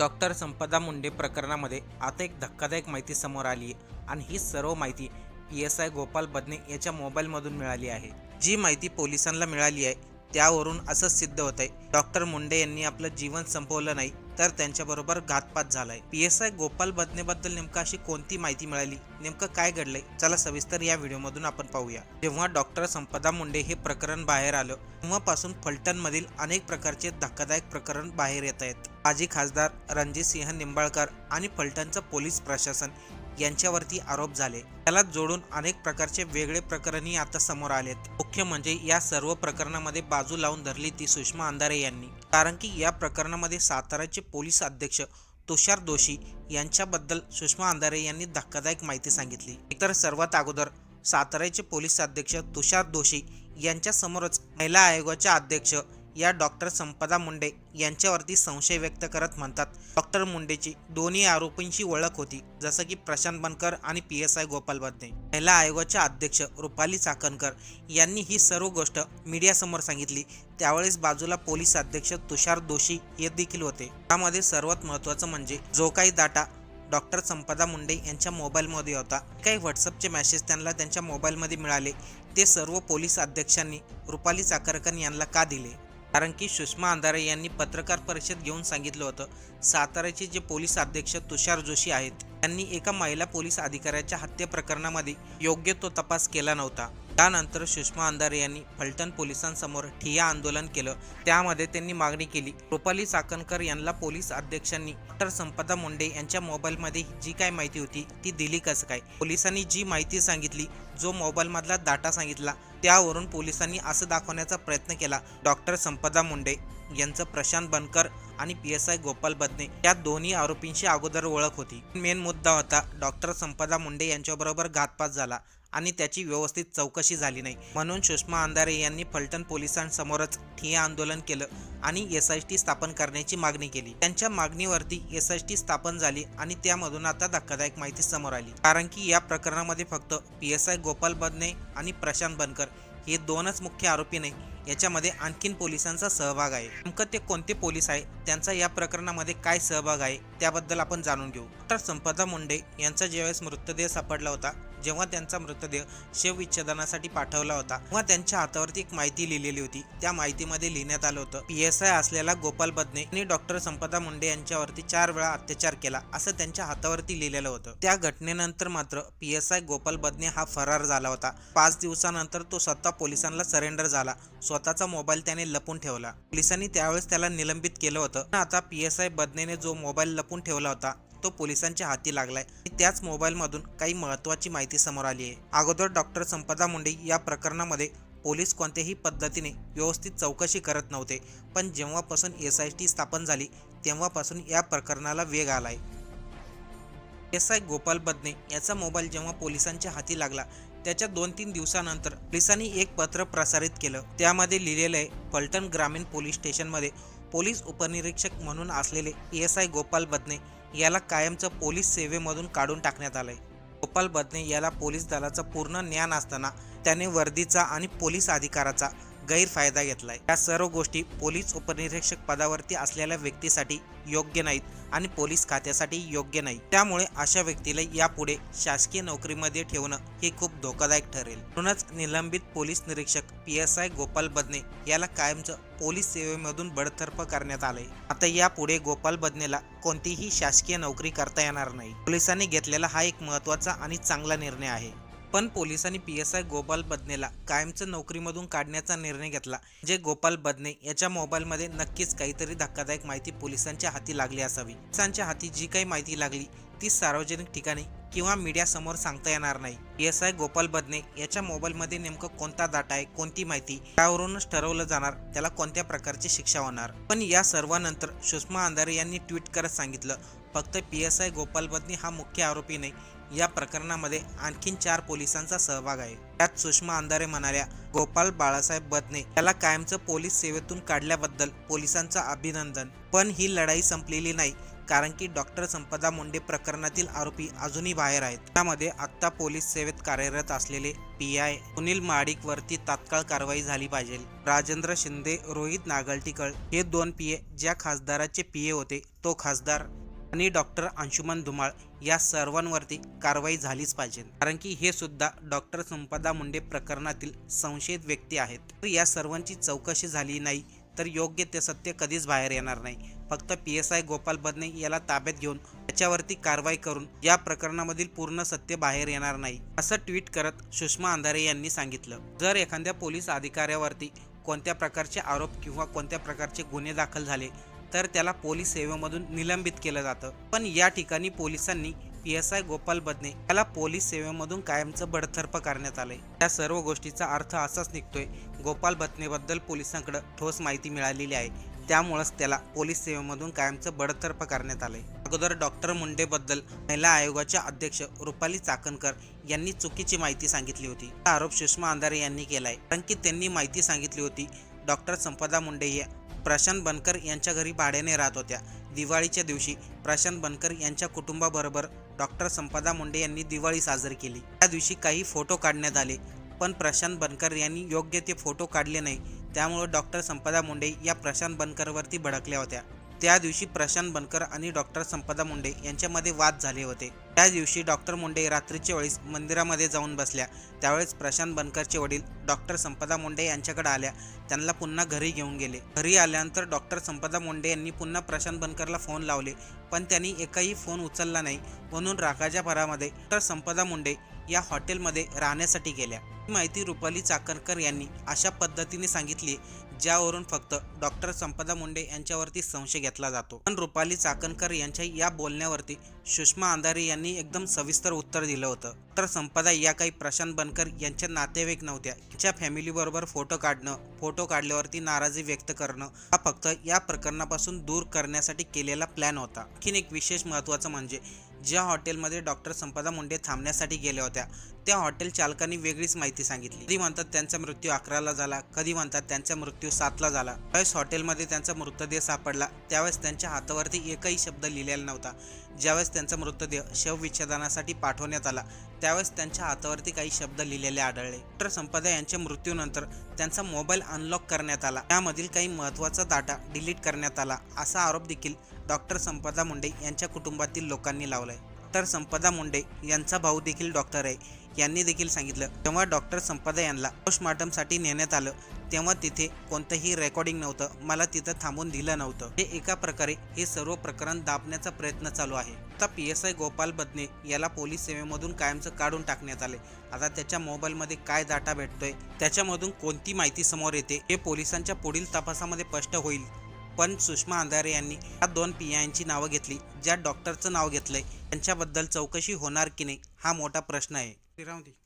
Doctor संपदा मुंडे प्रकरणामध्ये आता एक धक्कादायक माहिती समोर आली आहे आणि ही सर्व माहिती P S I Gopal Badane याच्या मोबाईलमधून मिळाली आहे. जी माहिती पोलिसांना मिळाली आहे त्यावरून असं सिद्ध होत आहे डॉक्टर मुंडे यांनी आपलं जीवन संपवलं नाही तर त्यांच्याबरोबर घातपात झालाय. पी एस आय गोपाल बदनेबद्दल नेमकं अशी कोणती माहिती मिळाली? नेमकं काय घडलंय? चला सविस्तर या व्हिडिओमधून आपण पाहूया. जेव्हा डॉक्टर संपदा मुंडे हे प्रकरण बाहेर आलं तेव्हापासून फलटणमधील अनेक प्रकारचे धक्कादायक प्रकरण बाहेर येत आहेत. माजी खासदार रणजित सिंह निंबाळकर आणि फलटणचं पोलीस प्रशासन यांच्यावरती आरोप झाले. त्याला जोडून अनेक प्रकारचे वेगळे प्रकरणही आता समोर आलेत. मुख्य म्हणजे या सर्व प्रकरणामध्ये बाजू लावून धरली ती सुषमा अंधारे यांनी. कारण की या प्रकरणामध्ये साताराचे पोलीस अध्यक्ष तुषार दोषी यांच्याबद्दल सुषमा अंधारे यांनी धक्कादायक माहिती सांगितली. एकतर सर्वात अगोदर साताराचे पोलीस अध्यक्ष तुषार दोषी यांच्यासमोरच महिला आयोगाच्या अध्यक्ष या डॉक्टर संपदा मुंडे यांच्यावरती संशय व्यक्त करत म्हणतात. डॉक्टर मुंडेची दोन्ही आरोपींची ओळख होती जसं की प्रशांत बनकर आणि P S I Gopal Badane महिला आयोगाच्या अध्यक्ष रुपाली चाकणकर यांनी ही सर्व गोष्ट मीडियासमोर सांगितली. त्यावेळेस बाजूला पोलीस अध्यक्ष तुषार दोशी हे देखील होते. त्यामध्ये सर्वात महत्त्वाचं म्हणजे जो काही डाटा डॉक्टर संपदा मुंडे यांच्या मोबाईलमध्ये होता काही व्हॉट्सअपचे मेसेज त्यांना त्यांच्या मोबाईलमध्ये मिळाले ते सर्व पोलीस अध्यक्षांनी रुपाली चाकरकर यांना का दिले? कारण की सुषमा अंधारे यांनी पत्रकार परिषद घेऊन सांगितलं होतं साताऱ्याचे जे पोलीस अध्यक्ष तुषार जोशी आहेत त्यांनी एका महिला पोलीस अधिकाऱ्याच्या हत्ये प्रकरणामध्ये योग्य तो तपास केला नव्हता. त्यानंतर सुषमा अंधारे यांनी फलटण पोलिसांसमोर ठिया आंदोलन केलं. त्यामध्ये त्यांनी मागणी केली. रुपाली चाकणकर यांना पोलीस अध्यक्षांनी डॉक्टर संपदा मुंडे यांच्या मोबाईलमध्ये जी काय माहिती होती ती दिली कसं काय? पोलिसांनी जी माहिती सांगितली जो मोबाईलमधला डाटा सांगितला त्यावरून पोलिसांनी असं दाखवण्याचा प्रयत्न केला. डॉक्टर संपदा मुंडे यांचं प्रशांत बनकर आणि P S I Gopal Badane या दोन्ही आरोपींशी अगोदर ओळख होती. मेन मुद्दा होता डॉक्टर संपदा मुंडे यांच्याबरोबर घातपात झाला. आणि त्याची व्यवस्थित चौकशी झाली नाही. म्हणून सुषमा अंधारे यांनी फलटण पोलिसांसमोरच ठिय्या आंदोलन केलं आणि एस आय टी स्थापन करण्याची मागणी केली. त्यांच्या मागणीवरती एस आय टी स्थापन झाली आणि त्यामधून आता धक्कादायक माहिती समोर आली. कारण की या प्रकरणामध्ये फक्त P S I Gopal Badane आणि प्रशांत बनकर हे दोनच मुख्य आरोपी नाही याच्यामध्ये आणखीन पोलिसांचा सहभाग आहे. नेमकं ते कोणते पोलीस आहे त्यांचा या प्रकरणामध्ये काय सहभाग आहे त्याबद्दल आपण जाणून घेऊ. डॉक्टर संपदा मुंडे यांचा ज्यावेळेस मृतदेह सापडला होता जेव्हा त्यांचा मृतदेह शवविच्छेदनासाठी पाठवला होता तेव्हा त्यांच्या हातावरती एक माहिती लिहिलेली होती. त्या माहितीमध्ये लिहिण्यात आलं होतं पी एस आय असलेला गोपाल बदने आणि डॉक्टर संपदा मुंडे यांच्यावरती चार वेळा अत्याचार केला असं त्यांच्या हातावरती लिहिलेलं होतं. त्या घटनेनंतर मात्र P S I Gopal Badane हा फरार झाला होता. पाच दिवसानंतर तो स्वतः पोलिसांना सरेंडर झाला. स्वतःचा मोबाईल त्याने लपून ठेवला. पोलिसांनी त्यावेळेस त्याला निलंबित केलं होतं. पण आता पी एस आय बदनेने जो मोबाईल लपून ठेवला होता तो पोलिसांच्या हाती लागलाय. आणि त्याच मोबाईलमधून काही महत्त्वाची माहिती समोर आली आहे. अगोदर डॉक्टर संपदा मुंडे या प्रकरणामध्ये पोलीस कोणत्याही पद्धतीने व्यवस्थित चौकशी करत नव्हते. पण जेव्हापासून एस आय टी स्थापन झाली तेव्हापासून या प्रकरणाला वेग आलाय. एस आय गोपाल बदने याचा मोबाईल जेव्हा पोलिसांच्या हाती लागला त्याच्या दोन तीन दिवसानंतर पोलिसांनी एक पत्र प्रसारित केलं. त्यामध्ये लिहिलेलं आहे फलटण ग्रामीण पोलीस स्टेशनमध्ये पोलीस उपनिरीक्षक म्हणून असलेले एस आय गोपाल बदने याला कायमचं पोलीस सेवेमधून काढून टाकण्यात आलंय. गोपाल बदने याला पोलीस दलाचं पूर्ण ज्ञान असताना त्याने वर्दीचा आणि पोलीस अधिकाराचा गैरफायदा घेतलाय. या सर्व गोष्टी पोलीस उपनिरीक्षक पदावरती असलेल्या व्यक्तीसाठी योग्य नाहीत आणि पोलीस खात्यासाठी योग्य नाही. त्यामुळे अशा व्यक्तीला यापुढे शासकीय नोकरीमध्ये ठेवणं हे खूप धोकादायक ठरेल. म्हणूनच निलंबित पोलीस निरीक्षक P S I Gopal Badane याला कायमचं पोलीस सेवेमधून बडतर्फ करण्यात आलंय. आता यापुढे गोपाल बदनेला कोणतीही शासकीय नोकरी करता येणार नाही. पोलिसांनी घेतलेला हा एक महत्त्वाचा आणि चांगला निर्णय आहे. पण पोलिसांनी पी एस आय गोपाल बदनेला कायमचं नोकरीमधून काढण्याचा निर्णय घेतला जे गोपाल बदने याच्या मोबाईलमध्ये नक्कीच काहीतरी धक्कादायक माहिती पोलिसांच्या हाती लागली असावी. पोलिसांच्या हाती जी काही माहिती लागली ती सार्वजनिक ठिकाणी किंवा मीडियासमोर सांगता येणार नाही. P S I Gopal Badane याच्या मोबाईलमध्ये नेमकं कोणता डाटा आहे कोणती माहिती त्यावरूनच ठरवलं जाणार त्याला कोणत्या प्रकारची शिक्षा होणार? पण या सर्वानंतर सुषमा अंधारे यांनी ट्विट करत सांगितलं फक्त P S I Gopal Badane हा मुख्य आरोपी नाही या प्रकरणामध्ये आणखीन चार पोलिसांचा सहभाग आहे. त्यात सुषमा अंधारे म्हणाल्या गोपाल बाळासाहेब बदने याला कायमचं पोलीस सेवेतून काढल्याबद्दल पोलिसांचं अभिनंदन. पण ही लढाई संपलेली नाही कारण की डॉक्टर संपदा मुंडे प्रकरणातील आरोपी अजूनही बाहेर आहेत. त्यामध्ये आत्ता पोलीस सेवेत कार्यरत असलेले पी आय सुनील माडिक वरती तात्काळ कारवाई झाली पाहिजे. राजेंद्र शिंदे रोहित नागलटीकळ हे दोन पी ए ज्या खासदाराचे पी ए होते तो खासदार आणि डॉक्टर अंशुमन धुमाळ या सर्वांवरती कारवाई झालीच पाहिजे. कारण की हे सुद्धा डॉक्टर संपदा मुंडे प्रकरणातील संशयित व्यक्ती आहेत. तर या सर्वांची चौकशी झाली नाही तर योग्य ते सत्य कधीच बाहेर येणार नाही. फक्त P S I Gopal Badane याला ताब्यात घेऊन त्याच्यावरती कारवाई करून या प्रकरणामधील पूर्ण सत्य बाहेर येणार नाही असं ट्विट करत सुषमा अंधारे यांनी सांगितलं. जर एखाद्या पोलीस अधिकाऱ्यावरती कोणत्या प्रकारचे आरोप किंवा कोणत्या प्रकारचे गुन्हे दाखल झाले तर त्याला पोलीस सेवेमधून निलंबित केलं जातं. पण या ठिकाणी पोलिसांनी P S I Gopal Badane याला पोलीस सेवेमधून कायमचं बडतर्फ करण्यात आलंय. या सर्व गोष्टीचा अर्थ असाच निघतोय. गोपाल बदनेबद्दल पोलिसांकडे ठोस माहिती मिळालेली आहे. त्यामुळंच त्याला पोलीस सेवेमधून कायमचं बडतर्फ करण्यात आलंय. अगोदर डॉक्टर मुंडेबद्दल महिला आयोगाच्या अध्यक्ष रुपाली चाकणकर यांनी चुकीची माहिती सांगितली होती. हा आरोप सुषमा अंधारे यांनी केलाय. कारण की त्यांनी माहिती सांगितली होती डॉक्टर संपदा मुंडे या प्रशांत बनकर यांच्या घरी भाड्याने राहत होत्या. दिवाळीच्या दिवशी प्रशांत बनकर यांच्या कुटुंबाबरोबर डॉक्टर संपदा मुंडे यांनी दिवाळी साजरी केली. त्या दिवशी काही फोटो काढण्यात आले पण प्रशांत बनकर यांनी योग्य ते फोटो काढले नाही. त्यामुळे डॉक्टर संपदा मुंडे या प्रशांत बनकरवरती भडकल्या होत्या. त्या दिवशी प्रशांत बनकर आणि डॉक्टर संपदा मुंडे यांच्यामध्ये वाद झाले होते. त्या दिवशी डॉक्टर मुंडे रात्रीच्या वेळेस मंदिरामध्ये जाऊन बसल्या. त्यावेळेस प्रशांत बनकरचे वडील डॉक्टर संपदा मुंडे यांच्याकडे आल्या. त्यांना पुन्हा घरी घेऊन गेले. घरी आल्यानंतर डॉक्टर संपदा मुंडे यांनी पुन्हा प्रशांत बनकरला फोन लावले. पण त्यांनी एकही फोन उचलला नाही. म्हणून रागाच्या भरामध्ये डॉक्टर संपदा मुंडे या हॉटेलमध्ये राहण्यासाठी गेल्या. ही माहिती रुपाली चाकणकर यांनी अशा पद्धतीने सांगितली ज्यावरून फक्त डॉक्टर संपदा मुंडे यांच्यावरती संशय घेतला जातो. पण रुपाली चाकणकर यांच्या या बोलण्यावरती सुषमा अंधारे यांनी एकदम सविस्तर उत्तर दिलं होतं. तर संपदा या काही प्रशांत बनकर यांच्या नातेवाईक नव्हत्या. त्यांच्या फॅमिलीबरोबर फोटो काढणं फोटो काढल्यावरती नाराजी व्यक्त करणं हा फक्त या प्रकरणापासून दूर करण्यासाठी केलेला प्लॅन होता. आणखीन एक विशेष महत्त्वाचं म्हणजे ज्या हॉटेलमध्ये डॉक्टर संपदा मुंडे थांबण्यासाठी गेल्या होत्या त्या हॉटेल चालकांनी वेगळीच माहिती सांगितली. कधी म्हणतात त्यांचा मृत्यू अकराला झाला कधी म्हणतात त्यांचा मृत्यू सातला झाला. ज्यावेळेस हॉटेलमध्ये त्यांचा मृतदेह सापडला त्यावेळेस त्यांच्या हातावरती एकही शब्द लिहिलेला नव्हता. ज्यावेळेस त्यांचा मृतदेह शवविच्छेदनासाठी पाठवण्यात आला त्यावेळेस त्यांच्या हातावरती काही शब्द लिहिलेले आढळले. डॉक्टर संपदा यांच्या मृत्यूनंतर त्यांचा मोबाईल अनलॉक करण्यात आला. त्यामधील काही महत्त्वाचा डाटा डिलीट करण्यात आला असा आरोप देखील डॉक्टर संपदा मुंडे यांच्या कुटुंबातील लोकांनी लावलाय. डॉक्टर संपदा मुंडे यांचा भाऊ देखील डॉक्टर आहे. यांनी देखील सांगितलं. जेव्हा डॉक्टर संपादा यांना पोस्टमॉर्टमसाठी नेण्यात आलं तेव्हा तिथे कोणतंही रेकॉर्डिंग नव्हतं. मला तिथं थांबून दिलं नव्हतं. हे एका प्रकारे हे सर्व प्रकरण दाबण्याचा प्रयत्न चालू आहे. आता P S I Gopal Badane याला पोलीस सेवेमधून कायमचं काढून टाकण्यात आले. आता त्याच्या मोबाईलमध्ये काय डाटा भेटतोय त्याच्यामधून कोणती माहिती समोर येते हे पोलिसांच्या पुढील तपासामध्ये स्पष्ट होईल. पण सुषमा अंधारे यांनी या दोन पियांची नावं घेतली ज्या डॉक्टरचं नाव घेतलंय त्यांच्याबद्दल चौकशी होणार की नाही हा मोठा प्रश्न आहे. around Roundy.